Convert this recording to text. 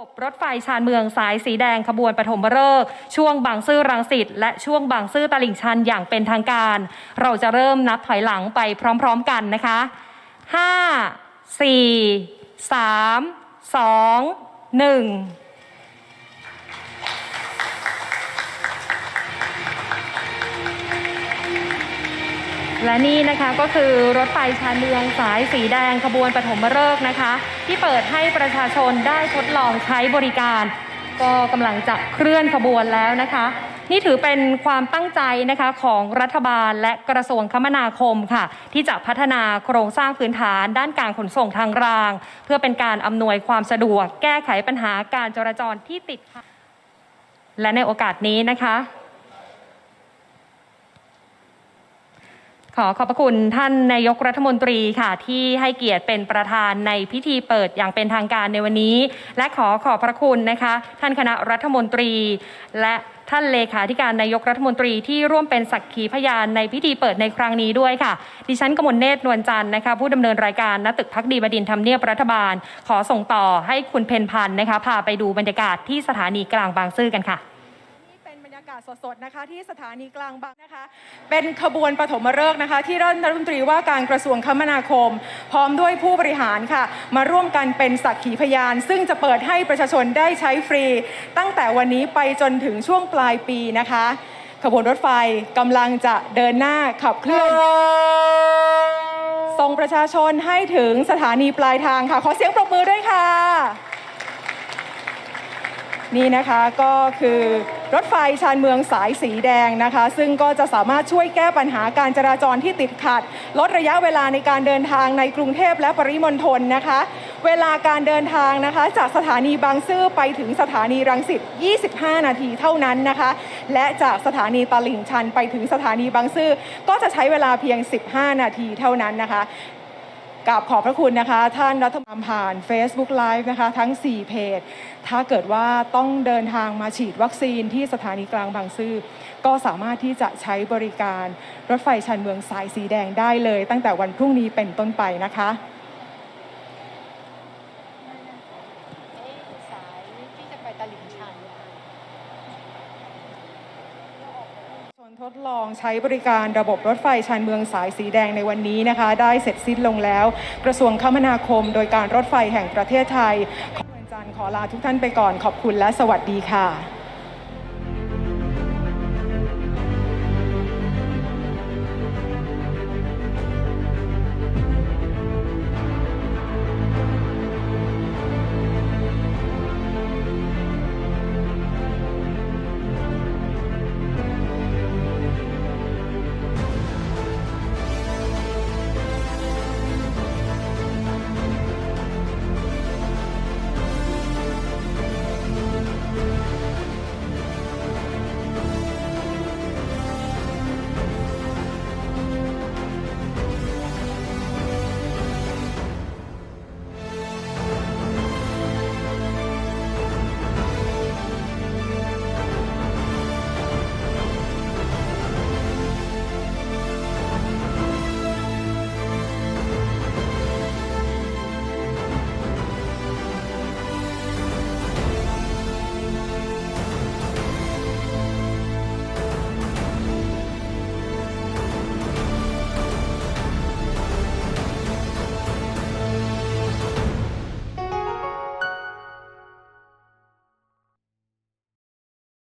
บบรถไฟชานเมืองสายสีแดงขบวนปฐมฤกษ์ช่วงบางซื่อรังสิตและช่วงบางซื่อตลิ่งชันอย่างเป็นทางการ เราจะเริ่มนับถอยหลังไปพร้อมๆกันนะคะ 5 4 3 2 1และนี่นะคะก็คือรถไฟชานเมืองสายสีแดงขบวนปฐมฤกษ์นะคะ ที่เปิดให้ประชาชนได้ทดลองใช้บริการ ก็กำลังจะเคลื่อนขบวนแล้วนะคะ นี่ถือเป็นความตั้งใจนะคะของรัฐบาลและกระทรวงคมนาคมค่ะ ที่จะพัฒนาโครงสร้างพื้นฐานด้านการขนส่งทางราง เพื่อเป็นการอำนวยความสะดวก แก้ไขปัญหาการจราจรที่ติดและในโอกาสนี้นะคะ ขอขอบพระคุณท่านนายกรัฐมนตรีค่ะที่ให้เกียรติเป็นประธานในพิธีเปิดอย่างเป็นทางการในวันนี้ และขอขอบพระคุณนะคะ ท่านคณะรัฐมนตรี และท่านเลขาธิการนายกรัฐมนตรีที่ร่วมเป็นสักขีพยานในพิธีเปิดในครั้งนี้ด้วยค่ะ ดิฉันกมลเนตรนวลจันทร์นะคะผู้ดำเนินรายการณตึกพักดีบดินทำเนียบรัฐบาล ขอส่งต่อให้คุณเพนพันธ์นะคะพาไปดูบรรยากาศที่สถานีกลางบางซื่อกันค่ะ ศสดๆนะคะที่สถานีกลางบางนะคะ เป็นขบวนปฐมฤกษ์นะคะ ที่รัฐมนตรีว่าการกระทรวงคมนาคม พร้อมด้วยผู้บริหารค่ะ มาร่วมกันเป็นสักขีพยาน ซึ่งจะเปิดให้ประชาชนได้ใช้ฟรี ตั้งแต่วันนี้ไปจนถึงช่วงปลายปีนะคะ ขบวนรถไฟกำลังจะเดินหน้าขับเคลื่อนส่งประชาชนให้ถึงสถานีปลายทางค่ะ ขอเสียงปรบมือด้วยค่ะ นี่นะคะก็คือ รถไฟชานเมืองสายสีแดงนะคะ ซึ่งก็จะสามารถช่วยแก้ปัญหาการจราจรที่ติดขัด ลดระยะเวลาในการเดินทางในกรุงเทพและปริมณฑลนะคะ เวลาการเดินทางนะคะ จากสถานีบางซื่อไปถึงสถานีรังสิต 25 นาทีเท่านั้นนะคะ และจากสถานีตลิ่งชันไปถึงสถานีบางซื่อก็จะใช้เวลาเพียง 15 นาทีเท่านั้นนะคะ กับขอบพระคุณนะคะ ท่านรัฐมนตรีผ่าน Facebook Live นะคะ ทั้ง 4 เพจ ถ้าเกิดว่าต้องเดินทางมาฉีดวัคซีนที่สถานีกลางบางซื่อก็สามารถที่จะใช้บริการรถไฟชันเมืองสายสีแดงได้เลย ตั้งแต่วันพรุ่งนี้เป็นต้นไปนะคะ สายที่จะไปตลิ่งชัน ชน ทดลองใช้บริการระบบรถไฟชานเมืองสายสีแดงในวันนี้นะคะ ได้เสร็จสิ้นลงแล้ว กระทรวงคมนาคม โดยการรถไฟแห่งประเทศไทยขอวันจันทร์ขอลาทุกท่านไปก่อนขอบคุณและสวัสดีค่ะ